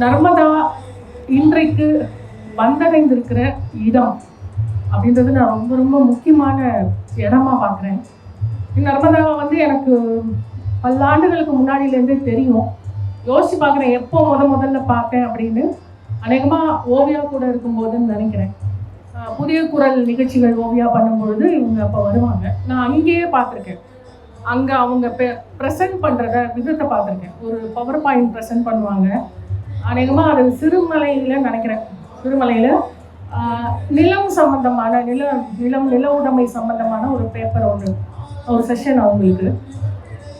நர்மதா இன்றைக்கு வந்தடைந்திருக்கிற இடம் அப்படின்றது நான் ரொம்ப ரொம்ப முக்கியமான இடமா பார்க்குறேன். நர்மதாவை வந்து எனக்கு பல்லாண்டுகளுக்கு முன்னாடியிலேருந்தே தெரியும். யோசிச்சு பார்க்குறேன் எப்போ முத முதல்ல பார்த்தேன் அப்படின்னு. அநேகமாக ஓவியா கூட இருக்கும்போதுன்னு நினைக்கிறேன். புதிய குரல் நிகழ்ச்சிகள் ஓவியா பண்ணும்பொழுது இவங்க அப்போ வருவாங்க. நான் அங்கேயே பார்த்துருக்கேன். அங்கே அவங்க ப்ரெசென்ட் பண்ணுறத விதத்தை பார்த்துருக்கேன். ஒரு பவர் பாயிண்ட் ப்ரெசென்ட் பண்ணுவாங்க. அநேகமாக அது சிறுமலையில் நினைக்கிறேன் சிறுமலையில் நிலம் சம்பந்தமான நில நிலம் நில உடைமை சம்பந்தமான ஒரு பேப்பர் ஒன்று ஒரு செஷன் அவங்களுக்கு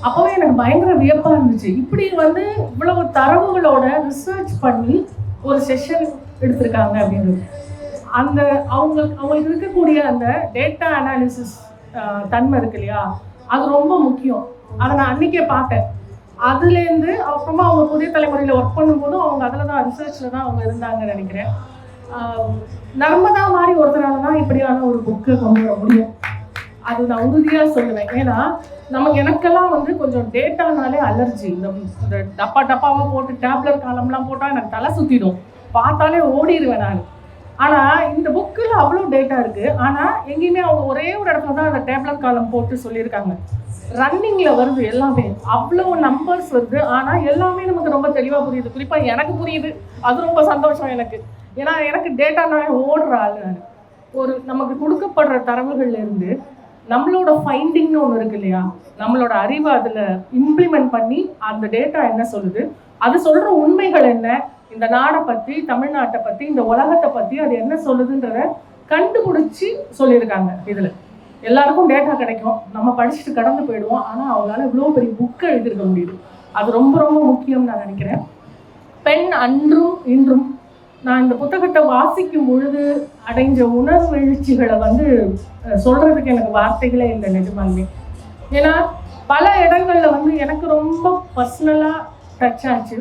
அப்போவே எனக்கு பயங்கர வியப்பாக இருந்துச்சு. இப்படி வந்து இவ்வளவு தரவுகளோட ரிசர்ச் பண்ணி ஒரு செஷன் எடுத்திருக்காங்க அப்படின்றது. அந்த அவங்க அவங்களுக்கு இருக்கக்கூடிய அந்த டேட்டா அனாலிசிஸ் தன்மை இருக்கு இல்லையா? அது ரொம்ப முக்கியம். அதை நான் அன்னைக்கே பார்த்தேன். அதுலேருந்து அப்புறமா அவங்க புதிய தலைமுறையில் ஒர்க் பண்ணும்போதும் அவங்க அதில் தான் ரிசர்ச்சில் தான் அவங்க இருந்தாங்கன்னு நினைக்கிறேன். நர்மதா மாதிரி ஒருத்தரால தான் இப்படியான ஒரு புக்கு கொண்டு வர முடியும். அது நான் உறுதியாக சொல்லுவேன். ஏன்னா நம்ம எனக்கெல்லாம் வந்து கொஞ்சம் டேட்டானாலே அலர்ஜி இந்த இந்த டப்பா டப்பாவாக போட்டு டேப்லெட் காலம்லாம் போட்டால் எனக்கு தலை சுற்றிடும் பார்த்தாலே ஓடிடுவேன் நான். ஆனால் இந்த புக்கில் அவ்வளோ டேட்டா இருக்குது ஆனால் எங்கேயுமே அவங்க ஒரே ஒரு இடத்துல தான் அந்த டேப்லெட் காலம் போட்டு சொல்லியிருக்காங்க. ரன்னிங்கில் வருது எல்லாமே. அவ்வளோ நம்பர்ஸ் வருது. ஆனால் எல்லாமே நமக்கு ரொம்ப தெளிவாக புரியுது. குறிப்பாக எனக்கு புரியுது. அது ரொம்ப சந்தோஷம் எனக்கு. ஏன்னா எனக்கு டேட்டா நான் ஓடுற ஆள் நான். ஒரு நமக்கு கொடுக்கப்படுற தரவுகள்லேருந்து நம்மளோட ஃபைண்டிங்னு ஒன்று இருக்கு இல்லையா? நம்மளோட அறிவை அதில் இம்ப்ளிமெண்ட் பண்ணி அந்த டேட்டா என்ன சொல்லுது? அது சொல்கிற உண்மைகள் என்ன? இந்த நாடை பற்றி தமிழ்நாட்டை பற்றி இந்த உலகத்தை பற்றி அது என்ன சொல்லுதுன்றத கண்டுபிடிச்சி சொல்லியிருக்காங்க இதில். எல்லாருக்கும் டேட்டா கிடைக்கும். நம்ம படிச்சுட்டு கடந்து போயிடுவோம். ஆனால் அவங்களால இவ்வளோ பெரிய புக்கை எழுதியிருக்க முடியுது. அது ரொம்ப ரொம்ப முக்கியம்னு நான் நினைக்கிறேன். பெண் அன்றும் இன்றும் நான் இந்த புத்தகத்தை வாசிக்கும் பொழுது அடைஞ்ச உணர்வு எழுச்சிகளை வந்து சொல்கிறதுக்கு சொல்றதுக்கு எனக்கு வார்த்தைகளே இல்லை நிஜமாலுமே. ஏன்னா பல இடங்களில் வந்து எனக்கு ரொம்ப பர்சனலாக டச் ஆச்சு.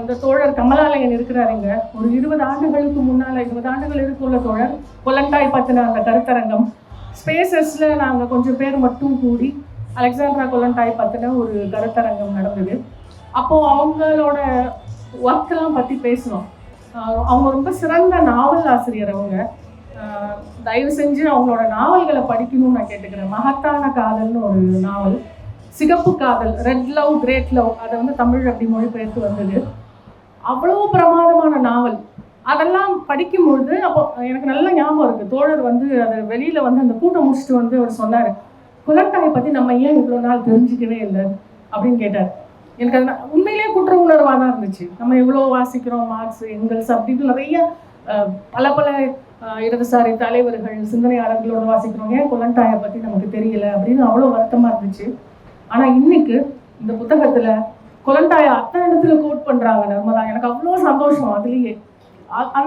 இந்த தோழர் கமலாலயன் இருக்கிறாருங்க ஒரு இருபது ஆண்டுகளுக்கு முன்னால் இருபது ஆண்டுகள் இருக்குள்ள தோழர். புலண்டாய் பற்றின அந்த கருத்தரங்கம். ஸ்பேசஸில் நாங்கள் கொஞ்சம் பேர் மட்டும் கூடி அலெக்சாண்ட்ரா கொலண்டாய் பற்றின ஒரு கருத்தரங்கம் நடந்தது. அப்போது அவங்களோட ஒர்க்கெல்லாம் பற்றி பேசினோம். அவங்க ரொம்ப சிறந்த நாவல் ஆசிரியர் அவங்க. தயவு செஞ்சு அவங்களோட நாவல்களை படிக்கணும்னு நான் கேட்டுக்கிறேன். மகத்தான காதல்னு ஒரு நாவல். சிகப்பு காதல் ரெட் லவ் கிரேட் லவ் அதை வந்து தமிழ் அப்படி மொழிபெயர்த்து வந்தது. அவ்வளோ பிரமாதமான நாவல். அதெல்லாம் படிக்கும்பொழுது அப்போ எனக்கு நல்ல ஞாபகம் இருக்குது தோழர் வந்து அதை வெளியில் வந்து அந்த கூட்டம் முடிச்சுட்டு வந்து அவர் சொன்னார் குலட்டாயை பற்றி நம்ம ஏன் இவ்வளோ நாள் தெரிஞ்சுக்கவே இல்லை? அப்படின்னு கேட்டார். எனக்கு அது உண்மையிலேயே குற்ற உணர்வாக தான் இருந்துச்சு. நம்ம எவ்வளோ வாசிக்கிறோம் மார்க்ஸ் எங்கல்ஸ் அப்படின்னு நிறைய பல பல இடதுசாரி தலைவர்கள் சிந்தனையாளர்களோட வாசிக்கிறோம். ஏன் குலண்டாயை பற்றி நமக்கு தெரியல அப்படின்னு அவ்வளோ வருத்தமாக இருந்துச்சு. ஆனால் இன்னைக்கு இந்த புத்தகத்தில் குலண்டாயை அத்தனை இடத்துல கோட் பண்ணுறாங்க நர்மதா. எனக்கு அவ்வளோ சந்தோஷம் அதுலயே.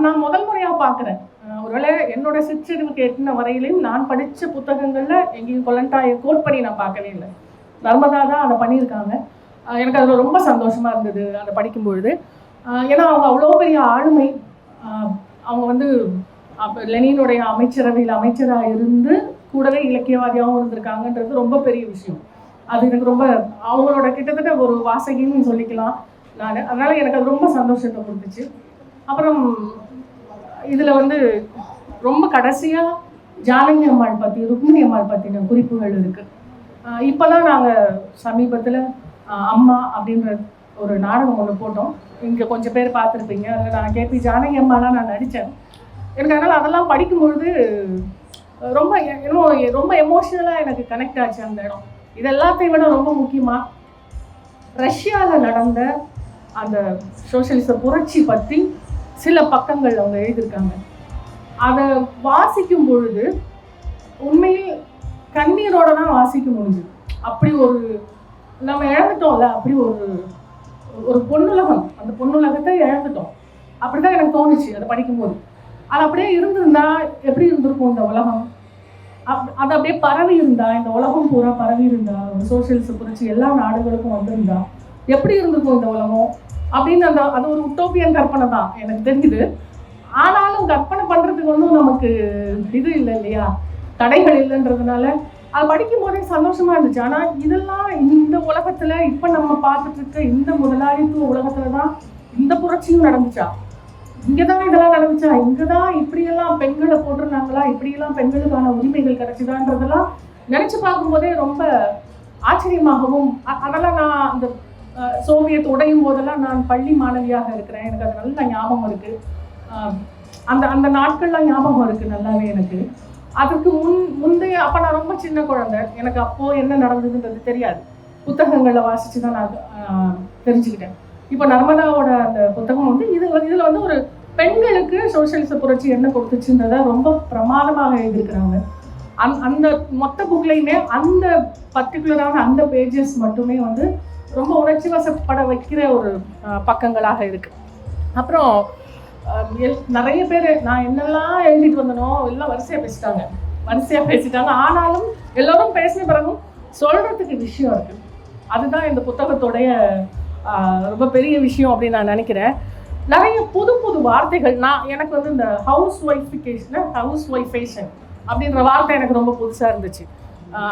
நான் முதல் முறையாக பார்க்குறேன் ஒருவேளை என்னோட சிற்றறிவுக்கு எட்டின வரையிலையும் நான் படித்த புத்தகங்களில் எங்கேயும் கொலண்டாயை கோட் பண்ணி நான் பார்க்கவே இல்லை. நர்மதா தான் அதை பண்ணியிருக்காங்க. எனக்கு அதில் ரொம்ப சந்தோஷமாக இருந்தது அதை படிக்கும்பொழுது. ஏன்னா அவங்க அவ்வளோ பெரிய ஆளுமை. அவங்க வந்து அப்போ லெனினுடைய அமைச்சரவையில் அமைச்சராக இருந்து கூடவே இலக்கியவாதியாகவும் இருந்திருக்காங்கன்றது ரொம்ப பெரிய விஷயம். அது எனக்கு ரொம்ப அவங்களோட கிட்டத்தட்ட ஒரு வாசகின்னு சொல்லிக்கலாம் நான். அதனால எனக்கு அது ரொம்ப சந்தோஷத்தை கொடுத்துச்சு. அப்புறம் இதில் வந்து ரொம்ப கடைசியாக ஜானகி அம்மாள் பற்றி ருக்மிணி அம்மாள் பற்றின குறிப்புகள் இருக்குது இப்போ தான் நாங்கள் சமீபத்தில் அம்மா அப்படின்ற ஒரு நாடகம் ஒன்று போட்டோம். இங்கே கொஞ்சம் பேர் பார்த்துருப்பீங்க. அதில் நான் கேபி ஜானகி அம்மாலாம் நான் நடித்தேன் எனக்கு அதனால் அதெல்லாம் படிக்கும்பொழுது ரொம்ப எ- என்னமோ ரொம்ப எமோஷ்னலாக எனக்கு கனெக்ட் ஆச்சு அந்த இடம். இது எல்லாத்தையும் விட ரொம்ப முக்கியமாக ரஷ்யாவில் நடந்த அந்த சோசியலிச புரட்சி பற்றி சில பக்கங்கள் அவங்க எழுதியிருக்காங்க. அதை வாசிக்கும் பொழுது உண்மையில் கண்ணீரோட தான் வாசிக்க முடிஞ்சுது. அப்படி ஒரு நம்ம இழந்துட்டோம்ல அப்படி ஒரு ஒரு பொண்ணுலகம் அந்த பொண்ணுலகத்தை இழந்துட்டோம். அப்படிதான் எனக்கு தோணுச்சு அதை படிக்கும்போது. அது அப்படியே இருந்திருந்தா எப்படி இருந்திருக்கும் இந்த உலகம்? அது அப்படியே பரவி இருந்தா இந்த உலகம் பூரா பரவி இருந்தா ஒரு சோசியலிச புரட்சி எல்லா நாடுகளுக்கும் வந்திருந்தா எப்படி இருந்திருக்கும் இந்த உலகம்? அப்படின்னு அந்த அது ஒரு உட்டோப்பியன் கற்பனை தான் எனக்கு தெரிஞ்சுது. ஆனாலும் கற்பனை பண்றதுக்கு ஒன்றும் நமக்கு இது இல்லை இல்லையா? தடைகள் இல்லைன்றதுனால அது படிக்கும் போதே சந்தோஷமா இருந்துச்சு. ஆனா இதெல்லாம் இந்த உலகத்துல இப்ப நம்ம பார்த்துட்டு இருக்க இந்த முதலாளித்துவ உலகத்தில் தான் இந்த புரட்சியும் நடந்துச்சா? இங்கதான் இதெல்லாம் நடந்துச்சா? இங்கதான் இப்படியெல்லாம் பெண்களை போட்டிருந்தாங்களா? இப்படியெல்லாம் பெண்களுக்கான உரிமைகள் கிடைச்சிதான்றதெல்லாம் நினைச்சு பார்க்கும்போதே ரொம்ப ஆச்சரியமாகவும் அதெல்லாம் நான் அந்த சோவியத் உடையும் போதெல்லாம் நான் பள்ளி மாணவியாக இருக்கிறேன். எனக்கு அது நல்ல ஞாபகம் இருக்கு. அந்த அந்த நாட்கள்லாம் ஞாபகம் இருக்கு நல்லாவே எனக்கு. அதுக்கு முன் முந்தைய அப்ப நான் ரொம்ப சின்ன குழந்தை. எனக்கு அப்போ என்ன நடந்ததுன்றது தெரியாது. புத்தகங்களை வாசிச்சு தான் நான் தெரிஞ்சுக்கிட்டேன். இப்போ நர்மதாவோட அந்த புத்தகம் வந்து இது இதில் வந்து ஒரு பெண்களுக்கு சோசியலிச புரட்சி என்ன கொடுத்துச்சுன்றத ரொம்ப பிரமாதமாக எழுதியிருக்கிறாங்க. அந் அந்த மொத்த புக்லையுமே அந்த பர்டிகுலரான அந்த பேஜஸ் மட்டுமே வந்து ரொம்ப உணர்ச்சி வசப்பட வைக்கிற ஒரு பக்கங்களாக இருக்கு. அப்புறம் நிறைய பேர் நான் என்னெல்லாம் எழுதிட்டு வந்தனோ எல்லாம் வரிசையாக பேசிட்டாங்க. வரிசையாக பேசிட்டாங்க. ஆனாலும் எல்லோரும் பேசின பிறகும் சொல்கிறதுக்கு விஷயம் இருக்குது அதுதான் இந்த புத்தகத்தோடைய ரொம்ப பெரிய விஷயம் அப்படின்னு நான் நினைக்கிறேன். நிறைய புது புது வார்த்தைகள் நான் எனக்கு வந்து இந்த ஹவுஸ் ஒய்ஃபிகேஷன் ஹவுஸ் ஒய்ஃபேஷன் அப்படின்ற வார்த்தை எனக்கு ரொம்ப புதுசாக இருந்துச்சு.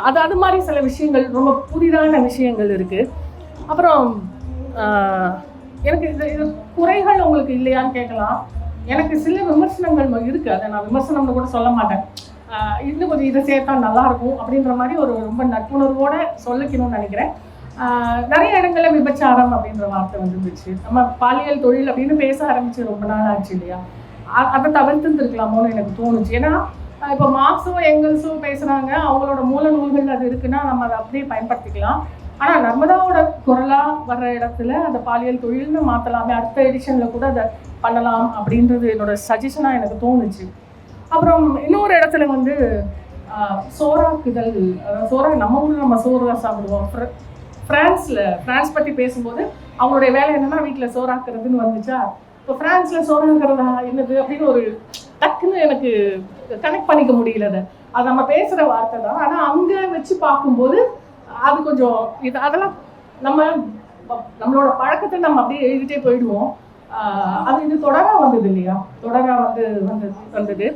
அது அது மாதிரி சில விஷயங்கள் ரொம்ப புதிதான விஷயங்கள் இருக்குது அப்புறம் எனக்கு இது இது குறைகள் உங்களுக்கு இல்லையான்னு கேட்கலாம். எனக்கு சில விமர்சனங்கள் இருக்குது அதை நான் விமர்சனம்னு கூட சொல்ல மாட்டேன். இன்னும் கொஞ்சம் இதை சேர்த்தா நல்லாயிருக்கும் அப்படின்ற மாதிரி ஒரு ரொம்ப நட்புணர்வோடு சொல்லிக்கணும்னு நினைக்கிறேன். நிறைய இடங்கள்ல விபச்சாரம் அப்படின்ற வார்த்தை வந்துருந்துச்சு. நம்ம பாலியல் தொழில் அப்படின்னு பேச ஆரம்பிச்சு ரொம்ப நாள் ஆச்சு இல்லையா அதை தவிர்த்துருந்துருக்கலாமோன்னு எனக்கு தோணுச்சு. ஏன்னா இப்போ மார்க்ஸும் எங்கல்ஸும் பேசுகிறாங்க அவங்களோட மூல நூல்கள் அது இருக்குன்னா நம்ம அதை அப்படியே பயன்படுத்திக்கலாம். ஆனால் நர்மதாவோட குரலாக வர்ற இடத்துல அந்த பாலியல் தொழில்னு மாற்றலாமே அடுத்த எடிஷனில் கூட அதை பண்ணலாம் அப்படின்றது என்னோட சஜஷனாக எனக்கு தோணுச்சு. அப்புறம் இன்னொரு இடத்துல வந்து சோறாக்குதல் சோறா நம்ம ஊரில் நம்ம சோறு தான் சாப்பிடுவோம். ஃப்ரான்ஸில் ஃப்ரான்ஸ் பிரான்ஸ் பேசும்போது அவங்களுடைய வேலை என்னன்னா வீட்டில் சோறாக்குறதுன்னு வந்துச்சா? இப்போ ஃப்ரான்ஸில் சோறாக்குறதா என்னது அப்படின்னு ஒரு டக்குன்னு எனக்கு கனெக்ட் பண்ணிக்க முடியல அதை. அது நம்ம பேசுகிற வார்த்தை தான். ஆனால் அங்கே வச்சு பார்க்கும்போது அது கொஞ்சம் இது அதெல்லாம் நம்ம நம்மளோட பழக்கத்தை நம்ம அப்படியே எழுதிட்டே போயிடுவோம். அது இது தொடராக வந்தது இல்லையா? தொடராக வந்து வந்தது வந்தது.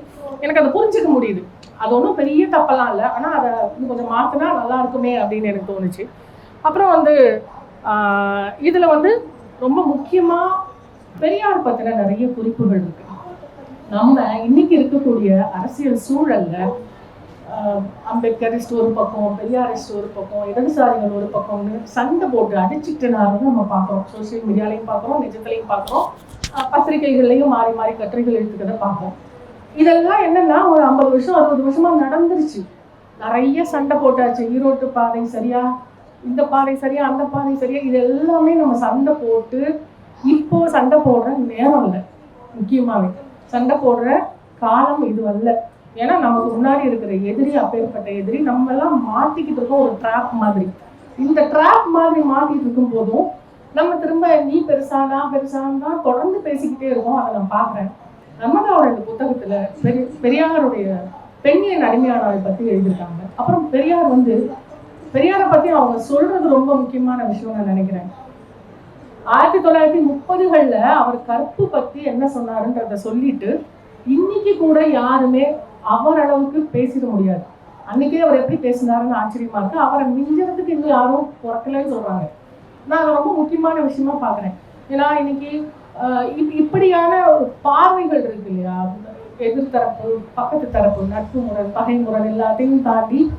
எனக்கு அதை புரிஞ்சுக்க முடியுது. அது ஒன்றும் பெரிய தப்பெல்லாம் இல்லை. ஆனால் அதை இன்னும் கொஞ்சம் மாற்றினா நல்லா இருக்குமே அப்படின்னு எனக்கு தோணுச்சு. அப்புறம் வந்து இதில் வந்து ரொம்ப முக்கியமாக பெரியார் பற்றின நிறைய குறிப்புகள் இருக்கு. நம்ம இன்னைக்கு இருக்கக்கூடிய அரசியல் சூழல்ல அம்பேத்கரிஸ்ட் ஒரு பக்கம் பெரியாரிஸ்ட் ஒரு பக்கம் இடதுசாரிகள் ஒரு பக்கம்னு சண்டை போட்டு அடிச்சுட்டு நம்ம பார்க்குறோம். சோசியல் மீடியாலையும் பார்க்குறோம் நிஜத்துலையும் பார்க்குறோம். பத்திரிகைகள்லையும் மாறி மாறி கட்டுரைகள் எடுத்துக்கிறத பார்ப்போம் இதெல்லாம் என்னன்னா ஒரு ஐம்பது வருஷம் அறுபது வருஷமா நடந்துருச்சு. நிறைய சண்டை போட்டாச்சு. ஈரோட்டு பாதை சரியா இந்த பாதை சரியா அந்த பாதை சரியா இது எல்லாமே நம்ம சண்டை போட்டு இப்போ சண்டை போடுற நேரம் இல்லை முக்கியமாகவே சண்டை போடுற காலம் இது அல்ல. ஏன்னா நமக்கு முன்னாடி இருக்கிற எதிரி அப்பேற்பட்ட எதிரி நம்ம எல்லாம் மாத்திக்கிட்டு இருக்கோம் ஒரு ட்ராப் மாதிரி. இந்த ட்ராப் மாதிரி மாத்திட்டு இருக்கும் போதும் நம்ம திரும்ப நீ பெருசா நான் பெருசான்னு தான் தொடர்ந்து பேசிக்கிட்டே இருக்கோம். அதை நான் பார்க்குறேன். நம்மளோட இந்த புத்தகத்துல பெரிய பெரியாருடைய பெண்ணின் அடிமையானவை பத்தி எழுதியிருக்காங்க. அப்புறம் பெரியார் வந்து பெரியாரை பத்தி அவங்க சொல்றது ரொம்ப முக்கியமான விஷயம் நான் நினைக்கிறேன். ஆயிரத்தி தொள்ளாயிரத்தி முப்பதுகள்ல அவர் கற்பு பத்தி என்ன சொன்னாருன்றத சொல்லிட்டு இன்னைக்கு கூட யாருமே அவர் அளவுக்கு பேசிட முடியாது. அன்னைக்கே அவர் எப்படி பேசினாருன்னு ஆச்சரியமா இருக்கு. அவரை மிஞ்சறதுக்கு இன்னும் யாரும் பிறக்கலன்னு சொல்றாங்க. நான் அதை ரொம்ப முக்கியமான விஷயமா பாக்குறேன் ஏன்னா இன்னைக்கு ஆஹ் இப்படியான பார்வைகள் இருக்கு இல்லையா? எதிர்த்தரப்பு பக்கத்து தரப்பு நட்பு முரண் பகை முரண் எல்லாத்தையும் தாண்டி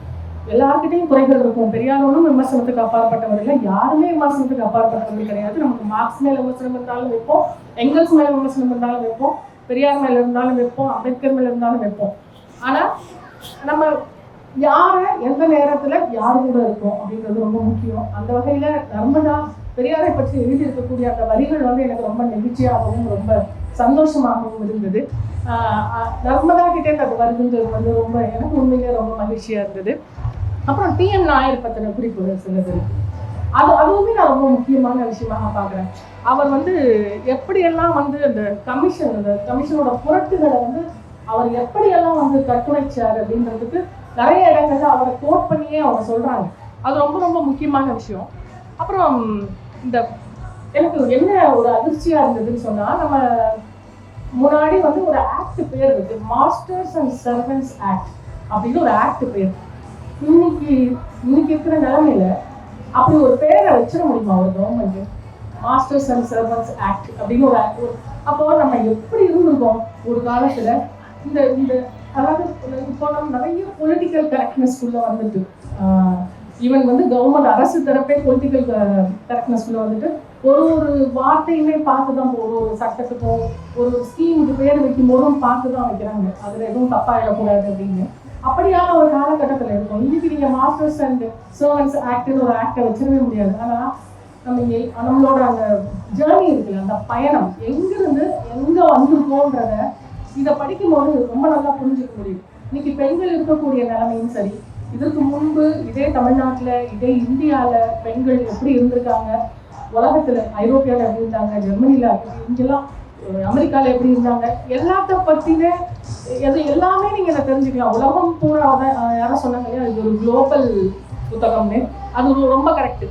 எல்லார்கிட்டையும் குறைகள் இருக்கும். பெரியாரோடும் விமர்சனத்துக்கு அப்பாற்பட்டவர் இல்லை யாருமே விமர்சனத்துக்கு அப்பாற்பட்டவர்கள் கிடையாது. நமக்கு மார்க்ஸ் மேல விமர்சனம் இருந்தாலும் வைப்போம். எங்கல்ஸ் மேல விமர்சனம் இருந்தாலும் வைப்போம். பெரியார் மேல இருந்தாலும் வைப்போம். அம்பேத்கர் மேல இருந்தாலும் வைப்போம். ஆனா நம்ம யார எந்த நேரத்துல யார் கூட இருக்கோம் அப்படின்றது ரொம்ப முக்கியம். அந்த வகையில நர்மதா பெரியாரை பற்றி எழுதி இருக்கக்கூடிய அந்த வரிகள் வந்து எனக்கு ரொம்ப நெகிழ்ச்சியாகவும் ரொம்ப சந்தோஷமாகவும் இருந்தது. நர்மதா கிட்டே அது வருதுன்றது வந்து ரொம்ப எனக்கு உண்மையிலேயே ரொம்ப மகிழ்ச்சியா இருந்தது. அப்புறம் டிஎம் நாயர் பத்தின குறிப்புகள் சிலது அது அதுவுமே நான் ரொம்ப முக்கியமான விஷயமாக பார்க்குறேன். அவர் வந்து எப்படியெல்லாம் வந்து அந்த கமிஷன் அந்த கமிஷனோட புரட்டுகளை வந்து அவர் எப்படியெல்லாம் வந்து கட்டுரைச்சார் அப்படின்றதுக்கு நிறைய இடங்கள்ல அவரை கோட் பண்ணியே அவங்க சொல்கிறாங்க அது ரொம்ப ரொம்ப முக்கியமான விஷயம். அப்புறம் இந்த எனக்கு என்ன ஒரு அதிர்ச்சியாக இருந்ததுன்னு சொன்னால் நம்ம முன்னாடி வந்து ஒரு ஆக்ட் பேர் இருக்கு. மாஸ்டர்ஸ் அண்ட் சர்வன்ஸ் ஆக்ட் அப்படின்னு ஒரு ஆக்ட் பேர். இன்னைக்கு இன்னைக்கு இருக்கிற நிலைமையில அப்படி ஒரு பேரை வச்சிட முடியுமா ஒரு government masters and servants act அப்படின்னு ஒரு ஆக்ட் அப்போ நம்ம எப்படி இருந்திருக்கோம் ஒரு காலத்துல? இந்த இந்த அதாவது இப்போ நம்ம நிறைய பொலிட்டிக்கல் கரெக்ட்னஸ்குள்ள வந்துட்டு ஈவன் வந்து கவர்மெண்ட் அரசு தரப்பே பொலிட்டிக்கல் கரெக்ட்னஸ்குள்ள வந்துட்டு ஒரு ஒரு வார்த்தையுமே பார்த்து தான் ஒரு ஒரு சட்டத்துக்கும் ஒரு ஸ்கீமுக்கு பேர் வைக்கும் போதும் பார்த்து தான் வைக்கிறாங்க. அதில் எதுவும் தப்பாக இடக்கூடாது அப்படின்னு. அப்படியான ஒரு காலகட்டத்தில் இருக்கும். இன்னைக்கு நீங்க மாஸ்டர்ஸ் அண்ட் சர்வன்ஸ் ஆக்ட்னு ஒரு ஆக்டை வச்சிடவே முடியாது. ஆனா நம்ம நம்மளோட அந்த ஜேர்னி இருக்குல்ல அந்த பயணம் எங்கிருந்து எங்க வந்திருக்கோன்றத இதை படிக்கும்போது ரொம்ப நல்லா புரிஞ்சுக்க முடியும். இன்னைக்கு பெண்கள் இருக்கக்கூடிய நிலைமையும் சரி இதற்கு முன்பு இதே தமிழ்நாட்டில் இதே இந்தியாவில் பெண்கள் எப்படி இருந்திருக்காங்க உலகத்தில் ஐரோப்பியாவில் எப்படி இருந்தாங்க ஜெர்மனியில் இங்கெல்லாம் அஹ் அமெரிக்கால எப்படி இருந்தாங்க? எல்லாத்த பத்தின எது எல்லாமே நீங்க இதை தெரிஞ்சுக்கலாம். உலகம் பூரா அதான், சொன்னாங்க இல்லையா? இது ஒரு குளோபல் புத்தகம்னு. அது ஒரு ரொம்ப கரெக்ட்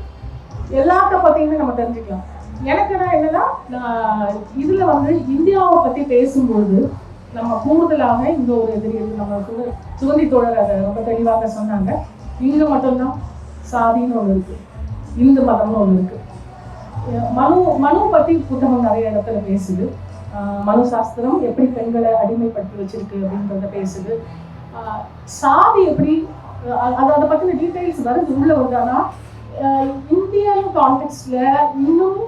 எல்லாத்த பத்தியுமே நம்ம தெரிஞ்சுக்கலாம். எனக்கு என்ன என்னன்னா நான் இதுல வந்து இந்தியாவை பத்தி பேசும்பொழுது நம்ம கூடுதலாக இந்த ஒரு எதிரி நம்ம சுகந்தி தோழர் அதை ரொம்ப தெளிவாக சொன்னாங்க. இங்க மட்டும்தான் சாதின்னு ஒன்று இருக்கு. இந்து மதம்னு ஒன்று இருக்கு. மனு மனு பற்றி புத்தகம் நிறைய இடத்துல பேசுது. மனு சாஸ்திரம் எப்படி பெண்களை அடிமைப்படுத்தி வச்சிருக்கு அப்படின்றத பேசுது. சாதி எப்படி அதை அது அதை பற்றின டீட்டெயில்ஸ் வருது உள்ள வந்தானா இந்தியன் கான்டெக்ட்ல இன்னும்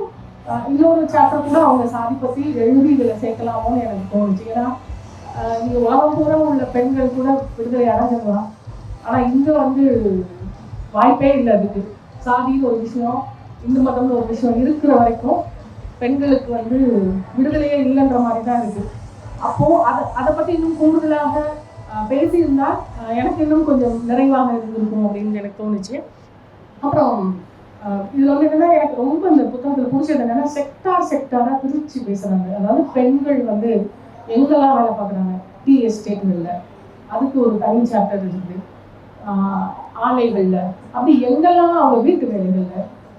இன்னொரு சாப்டர் கூட அவங்க சாதி பற்றி எழுதி இதில் சேர்க்கலாமோன்னு எனக்கு தோணுச்சு. ஏன்னா நீங்கள் உலகம் பூரா உள்ள பெண்கள் கூட விடுதலை அடைஞ்சிடலாம் ஆனால் இங்கே வந்து வாய்ப்பே இல்லை அதுக்கு. சாதின்னு ஒரு விஷயம் இந்து மதம்னு ஒரு விஷயம் இருக்கிற வரைக்கும் பெண்களுக்கு வந்து விடுதலையே இல்லைன்ற மாதிரி தான் இருக்கு. அப்போ அதை அதை பத்தி இன்னும் கூடுதலாக ஆஹ் பேசியிருந்தா எனக்கு இன்னும் கொஞ்சம் நிறைவாக இருந்திருக்கும் அப்படின்னு எனக்கு தோணுச்சு. அப்புறம் ஆஹ் இதுல வந்து என்னன்னா எனக்கு ரொம்ப இந்த புத்தகத்துல பிடிச்சது என்னன்னா செக்டார் செக்டாரா பிரிச்சு பேசுறாங்க. அதாவது பெண்கள் வந்து எங்கெல்லாம் வேலை பார்க்குறாங்க? டீ எஸ்டேட்கள்ல அதுக்கு ஒரு தனி சாப்டர் இருக்குது. ஆஹ் ஆலைகள்ல. அப்படி எங்கெல்லாம் அவங்க வீட்டு வேலைகள்ல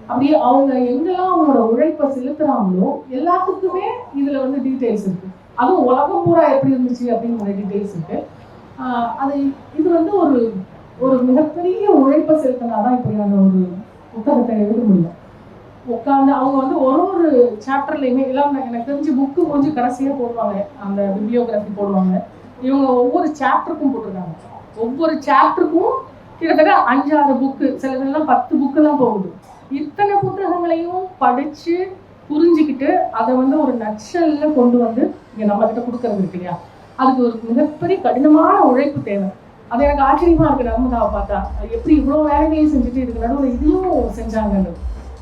அப்படி அவங்க எங்கெல்லாம் அவங்களோட உழைப்பை செலுத்துறாங்களோ எல்லாத்துக்குமே இதுல வந்து டீட்டெயில்ஸ் இருக்கு. அதுவும் உலகம் பூரா எப்படி இருந்துச்சு அப்படிங்கிற டீட்டெயில்ஸ் இருக்கு. அது இது வந்து ஒரு ஒரு மிகப்பெரிய உழைப்பை செலுத்தினாதான் இப்படியான ஒரு புத்தகத்தை எழுத முடியும். உட்காந்து அவங்க வந்து ஒரு ஒரு சாப்டர்லையுமே எல்லாம் எனக்கு தெரிஞ்சு புக்கு முடிஞ்சு கடைசியா போடுவாங்க. அந்த பிப்ளியோகிராஃபி போடுவாங்க. இவங்க ஒவ்வொரு சாப்டருக்கும் போட்டிருக்காங்க. ஒவ்வொரு சாப்டருக்கும் கிட்டத்தட்ட அஞ்சாறு புக்கு சில இதெல்லாம் பத்து புக்கெல்லாம் போகுது. இத்தனை புத்தகங்களையும் படிச்சு புரிஞ்சுக்கிட்டு அதை வந்து ஒரு நச்சல்ல கொண்டு வந்து இங்க நம்ம கிட்ட கொடுக்கறது இருக்கு இல்லையா? அதுக்கு ஒரு மிகப்பெரிய கடினமான உழைப்பு தேவை. அது எனக்கு ஆச்சரியமா இருக்கு நர்மதாவை பார்த்தா. அது எப்படி இவ்வளோ வேலைகளையும் செஞ்சுட்டு இதுக்கு நடுவில் இதையும் செஞ்சாங்கன்னு.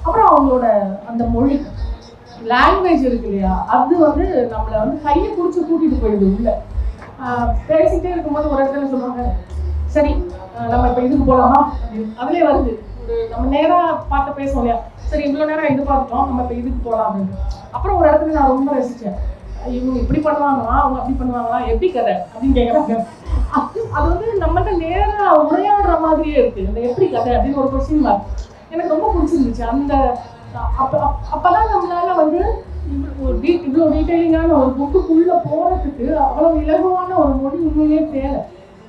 அப்புறம் அவங்களோட அந்த மொழி லாங்குவேஜ் இருக்கு இல்லையா? அது வந்து நம்மளை வந்து கையை பிடிச்சி கூட்டிட்டு போயிடுது உள்ள. பேசிட்டே இருக்கும்போது ஒரு இடத்துல சொல்லுவாங்க சரி நம்ம இப்போ இதுக்கு போகலாமா அதுலேயே வருது. ஒரு நம்ம நேரா பார்த்து பேசுவோம் இல்லையா? சரி இவ்வளவு நேரம் இது பார்த்துட்டோம் நம்ம இப்போ இதுக்கு போகலாம் அப்படின்னு அப்புறம் ஒரு இடத்துல நான் ரொம்ப ரசிச்சேன். இவங்க இப்படி பண்ணுவாங்களா? அவங்க அப்படி பண்ணுவாங்களா? எப்படி கதை? அப்படின்னு கேட்குறாங்க அது அது வந்து நம்மகிட்ட நேரா உரையாடுற மாதிரியே இருக்கு. இந்த எப்படி கதை அப்படின்னு ஒரு கொஸ்டின் மார்க் எனக்கு ரொம்ப பிடிச்சிருந்துச்சு. அந்த அப்போ அப்ப- அப்பதான் நம்மளால வந்து இவ்வளவு ஒரு டீ இவ்வளோ டீட்டெயிலிங்கான ஒரு புக்குக்குள்ள போறதுக்கு அவ்வளவு இலகுவான ஒரு மொழி உண்மையிலேயே தேவை.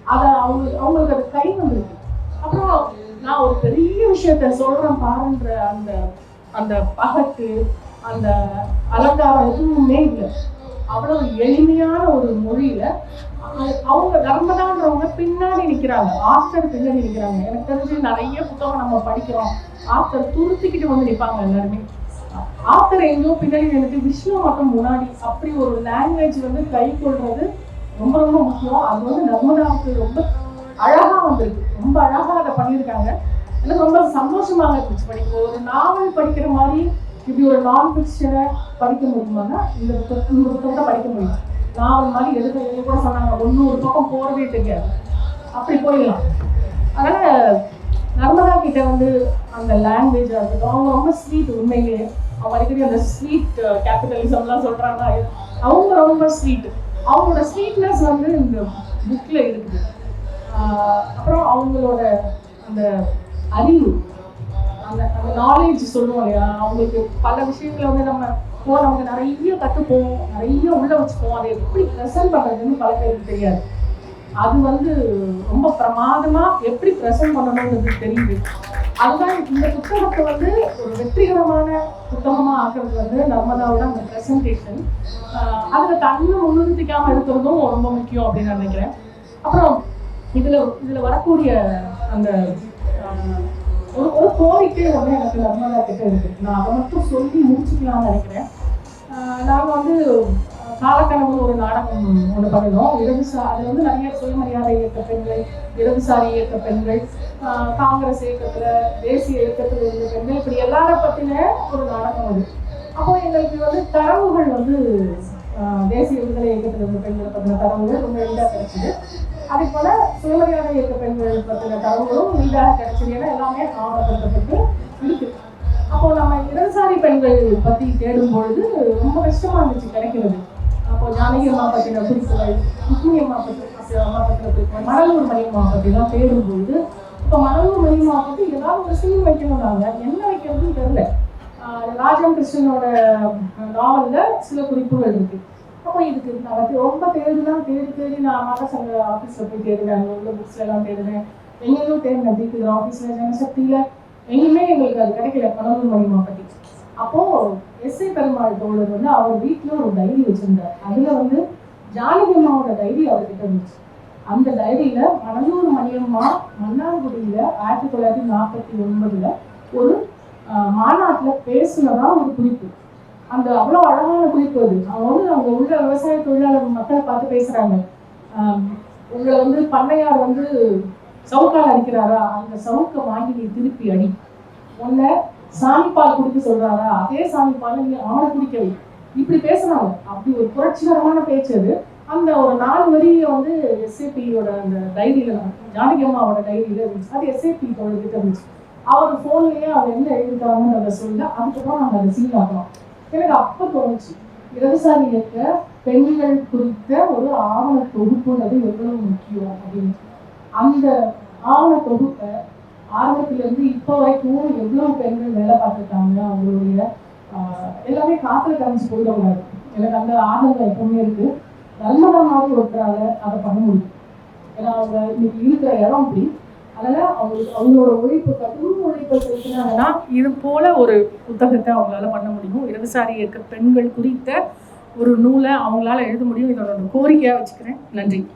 அதை அவங்க அவங்களுக்கு அது கை வந்துருக்கு. அப்புறம் நான் ஒரு பெரிய விஷயத்த சொல்றேன் பாருன்ற அந்த அந்த பகட்டு அந்த அலங்காரம் எதுவுமே இல்லை. அவ்வளவு எளிமையான ஒரு மொழியில அவங்க நர்மதான்றவங்க பின்னாடி நிற்கிறாங்க ஆத்தர் பின்னாடி நிற்கிறாங்க எனக்கு தெரிஞ்சு நிறைய புத்தகம் நம்ம படிக்கிறோம். ஆத்தர் துருத்திக்கிட்டு வந்து நிற்பாங்க எல்லாருமே. ஆத்தர் எங்கேயோ பின்னாடி நின்றுட்டு விஷ்ணு மட்டும் முன்னாடி அப்படி ஒரு லாங்குவேஜ் வந்து கை கொள்றது ரொம்ப ரொம்ப முக்கியம். அது வந்து நர்மதாவுக்கு ரொம்ப அழகா வந்திருக்கு. ரொம்ப அழகா அதை பண்ணியிருக்காங்க. எனக்கு ரொம்ப சந்தோஷமாக இருந்துச்சு. படிக்கும் ஒரு நாவல் படிக்கிற மாதிரி இப்படி ஒரு நான் ஃபிக்ஷனை படிக்க முடியுமானா இந்த இந்த புத்தகத்தை படிக்க முடியும். நாவல் மாதிரி எழுத எழுத கூட சொன்னாங்க. ஒன்று ஒரு பக்கம் போகிறதே தெரியாது. அப்படி போயிடலாம். அதனால் நர்மதா கிட்ட வந்து அந்த லாங்குவேஜாக இருக்கட்டும் அவங்க ரொம்ப ஸ்வீட் உண்மையிலேயே. அவங்க அடிக்கடி அந்த ஸ்வீட் கேபிட்டலிசம்லாம் சொல்கிறாங்க அவங்க ரொம்ப ஸ்வீட் அவங்களோட ஸ்வீட்னஸ் வந்து இந்த புக்கில் இருக்குது. அப்புறம் அவங்களோட அந்த அறிவு அந்த அந்த நாலேஜ் சொல்லுவோம் இல்லையா அவங்களுக்கு பல விஷயங்களை வந்து நம்ம போனவங்க நிறைய கற்றுப்போம் நிறைய உள்ள வச்சுப்போம். அதை எப்படி ப்ரெசென்ட் பண்ணுறதுன்னு பல பேருக்கு தெரியாது. அது வந்து ரொம்ப பிரமாதமா எப்படி ப்ரெசென்ட் பண்ணணுங்கிறது தெரியுது. அதுதான் இந்த புத்தகத்தை வந்து ஒரு வெற்றிகரமான புத்தகமாக ஆக்குறது வந்து நர்மதாவோட அந்த ப்ரெசன்டேஷன் அதில் தன்னை முன்னிறுத்திக்காமல் இருக்கிறதும் ரொம்ப முக்கியம் அப்படின்னு நினைக்கிறேன். அப்புறம் இதில் இதில் வரக்கூடிய அந்த ஒரு ஒரு கோரிக்கை வந்து எனக்கு நர்மதா கிட்ட இருக்கு. நான் அதை மட்டும் சொல்லி முடிச்சுக்கலாம்னு நினைக்கிறேன். நாங்கள் வந்து காலக்கனவு ஒரு நாடகம் ஒன்று பண்ணினோம். இடதுசா அது வந்து நிறைய சுயமரியாதை இயக்க பெண்கள் இடதுசாரி இயக்க பெண்கள் காங்கிரஸ் இயக்கத்தில் தேசிய இயக்கத்தில் இருந்த பெண்கள் இப்படி எல்லாரை பற்றின ஒரு நாடகம் அது. அப்போ எங்களுக்கு வந்து தரவுகள் வந்து தேசிய விடுதலை இயக்கத்தில் இருந்த பெண்களை பற்றின தரவுகள் ரொம்ப எளிதாக கிடைச்சிது. அதே போல சுயமரியாதை இயக்க பெண்கள் பற்றின தரவுகளும் எளிதாக கிடைச்சது என எல்லாமே ஆவணப்படுத்தப்பட்டு இருக்கு. அப்போ நம்ம இடதுசாரி பெண்கள் பத்தி தேடும் பொழுது ரொம்ப கஷ்டமா இருந்துச்சு கிடைக்கிறது. அப்போ ஜானகி அம்மா பத்தின குறிப்புகள் ருக்மிணி அம்மா பத்தி அம்மா பத்தின குறிப்புகள் மணலூர் மணியம்மா பத்திலாம் தேடும் பொழுது இப்போ மணலூர் மணியம்மா பத்தி ஏதாவது ஒரு சீன் வைக்கணும்னாங்க என்ன வைக்கிறதுன்னு தெரியல. ராஜன் கிருஷ்ணனோட நாவலில் சில குறிப்புகள் இருக்கு. அப்போ இதுக்கு நான் ரொம்ப தேடுதான் தேடி தேடி நான் மாத சங்க ஆஃபீஸில் போய் தேடினேன் அங்கே உள்ள புக்ஸ்ல எல்லாம் தேடினேன் எங்கேயும் தேடினேன் தீக்குது ஆஃபீஸில் ஜனசக்தியில் எங்கேயுமே எங்களுக்கு அது கிடைக்கல மணலூர் மணியம்மா பத்தி அப்போது எஸ்ஐ பெருமாள் தோழர் வந்து அவர் வீட்டில் ஒரு டைரி வச்சுருந்தார். அதில் வந்து ஜானகி அம்மாவோட டைரி அவர்கிட்ட இருந்துச்சு. அந்த டைரியில் மணலூர் மணியம்மா மன்னார்குடியில் ஆயிரத்தி தொள்ளாயிரத்தி நாற்பத்தி ஒன்பதில் ஒரு மாநாட்டில் பேசுனதான் ஒரு குறிப்பு. அந்த அவ்வளோ அழகான குறிப்பு அது. அவங்க வந்து அவங்க உள்ள விவசாய தொழிலாளர் மக்களை பார்த்து பேசுறாங்க. உங்களை வந்து பண்ணையார் வந்து சவுக்கால் அடிக்கிறாரா? அந்த சவுக்கை வாங்கி நீ திருப்பி அடி. உன்னை சாமிப்பால் குடிக்க சொல்றாரா? அதே சாமிப்பால் நீ அவனை குடிக்கவை இப்படி பேசுறாங்க. அப்படி ஒரு புரட்சிகரமான பேச்சு அது. அந்த ஒரு நாலு வரியை வந்து எஸ்ஏபியோட அந்த டைரியில ஜானகி அம்மாவோட டைரியில இருந்துச்சு. அது எஸ்ஏபி தோழர்கிட்ட இருந்துச்சு. அவர் ஃபோன்லயே அவங்க என்ன எழுதிட்டாங்கன்னு அதை சொல்லி அதுக்கப்புறம் நாங்கள் அதை சீன் ஆகணும் எனக்கு அப்போ தோணுச்சு. இடதுசாரி இயக்க பெண்கள் குறித்த ஒரு ஆவண தொகுப்புன்றது எவ்வளவு முக்கியம் அப்படின்னு. அந்த ஆவண தொகுப்பை ஆரம்பத்துல இருந்து இப்போ வரைக்கும் எவ்வளவு பெண்கள் வேலை பார்த்துருக்காங்க அவங்களுடைய எல்லாமே காத்துல கரைஞ்சு போயிடக்கூடாது. எனக்கு அந்த ஆதங்கம் எப்பவுமே இருக்கு. நர்மதா மாதிரி ஒருத்தரால அதை பண்ண முடியும். ஏன்னா அவங்க இன்னைக்கு இருக்கிற இடம் அப்படி. அதனால் அவங்களுக்கு அவங்களோட உழைப்பு கடும் உழைப்பை செலுத்தினாங்கன்னா இது போல ஒரு புத்தகத்தை அவங்களால பண்ண முடியும். இடதுசாரி இருக்க பெண்கள் குறித்த ஒரு நூலை அவங்களால எழுத முடியும். இதோட கோரிக்கையா வச்சுக்கிறேன். நன்றி.